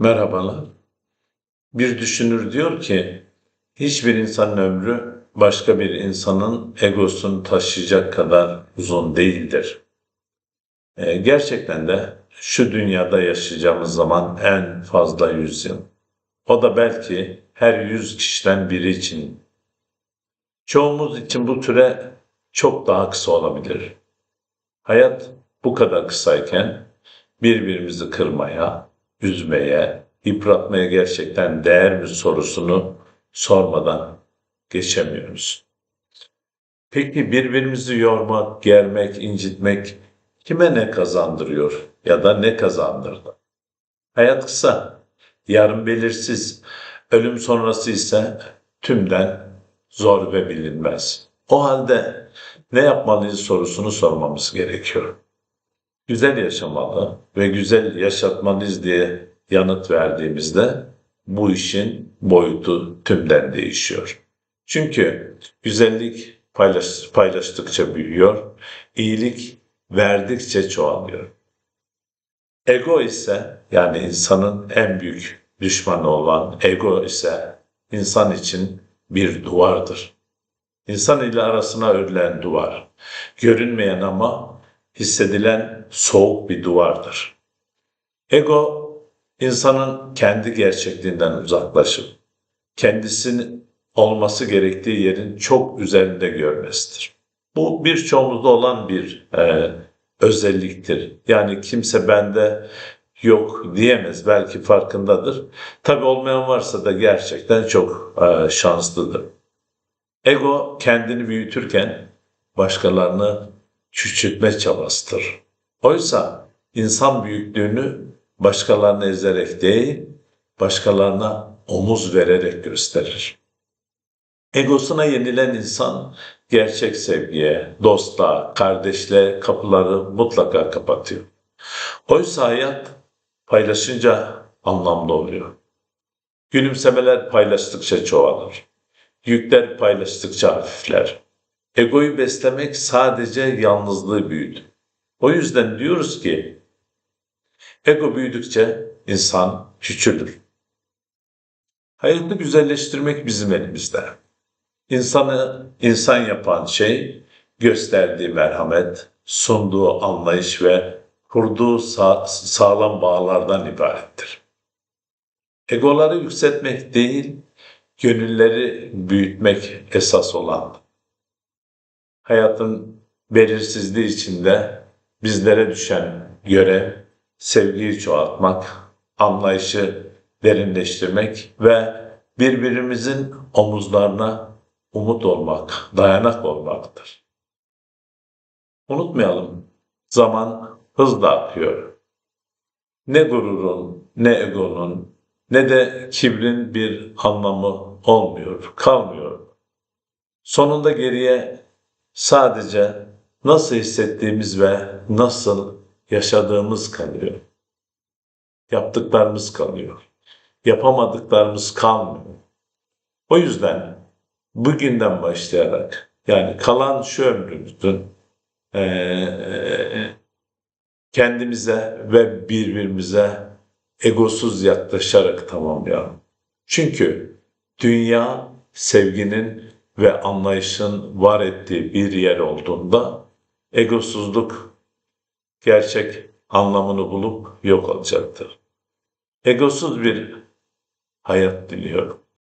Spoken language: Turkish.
Merhabalar. Bir düşünür diyor ki, hiçbir insanın ömrü başka bir insanın egosunu taşıyacak kadar uzun değildir. Ee, gerçekten de şu dünyada yaşayacağımız zaman en fazla 100 yıl. O da belki her 100 kişiden biri için. Çoğumuz için bu süre çok daha kısa olabilir. Hayat bu kadar kısayken birbirimizi kırmaya, üzmeye, yıpratmaya gerçekten değer mi sorusunu sormadan geçemiyoruz. Peki birbirimizi yormak, germek, incitmek kime ne kazandırıyor ya da ne kazandırdı? Hayat kısa, yarın belirsiz, ölüm sonrası ise tümden zor ve bilinmez. O halde ne yapmalıyız sorusunu sormamız gerekiyor güzel yaşamalı ve güzel yaşatmalıyız diye yanıt verdiğimizde bu işin boyutu tümden değişiyor. Çünkü güzellik paylaş, paylaştıkça büyüyor, iyilik verdikçe çoğalıyor. Ego ise yani insanın en büyük düşmanı olan ego ise insan için bir duvardır. İnsan ile arasına örülen duvar. Görünmeyen ama hissedilen soğuk bir duvardır. Ego, insanın kendi gerçekliğinden uzaklaşıp, kendisinin olması gerektiği yerin çok üzerinde görmesidir. Bu birçoğumuzda olan bir e, özelliktir. Yani kimse bende yok diyemez. Belki farkındadır. Tabi olmayan varsa da gerçekten çok e, şanslıdır. Ego kendini büyütürken başkalarını küçültme çabasıdır. Oysa insan büyüklüğünü başkalarını ezerek değil, başkalarına omuz vererek gösterir. Egosuna yenilen insan gerçek sevgiye, dostluğa, kardeşle kapıları mutlaka kapatıyor. Oysa hayat paylaşınca anlamlı oluyor. Gülümsemeler paylaştıkça çoğalır. Yükler paylaştıkça hafifler. Egoyu beslemek sadece yalnızlığı büyüdü. O yüzden diyoruz ki ego büyüdükçe insan küçülür. Hayatı güzelleştirmek bizim elimizde. İnsanı insan yapan şey gösterdiği merhamet, sunduğu anlayış ve kurduğu sağ, sağlam bağlardan ibarettir. Egoları yükseltmek değil, gönülleri büyütmek esas olan hayatın belirsizliği içinde bizlere düşen görev sevgiyi çoğaltmak, anlayışı derinleştirmek ve birbirimizin omuzlarına umut olmak, dayanak olmaktır. Unutmayalım, zaman hızla akıyor. Ne gururun, ne egonun, ne de kibrin bir anlamı olmuyor, kalmıyor. Sonunda geriye Sadece nasıl hissettiğimiz ve nasıl yaşadığımız kalıyor. Yaptıklarımız kalıyor. Yapamadıklarımız kalmıyor. O yüzden bugünden başlayarak yani kalan şu ömrümüzün ee, kendimize ve birbirimize egosuz yaklaşarak tamamlayalım. Çünkü dünya sevginin ve anlayışın var ettiği bir yer olduğunda egosuzluk gerçek anlamını bulup yok olacaktır. Egosuz bir hayat diliyorum.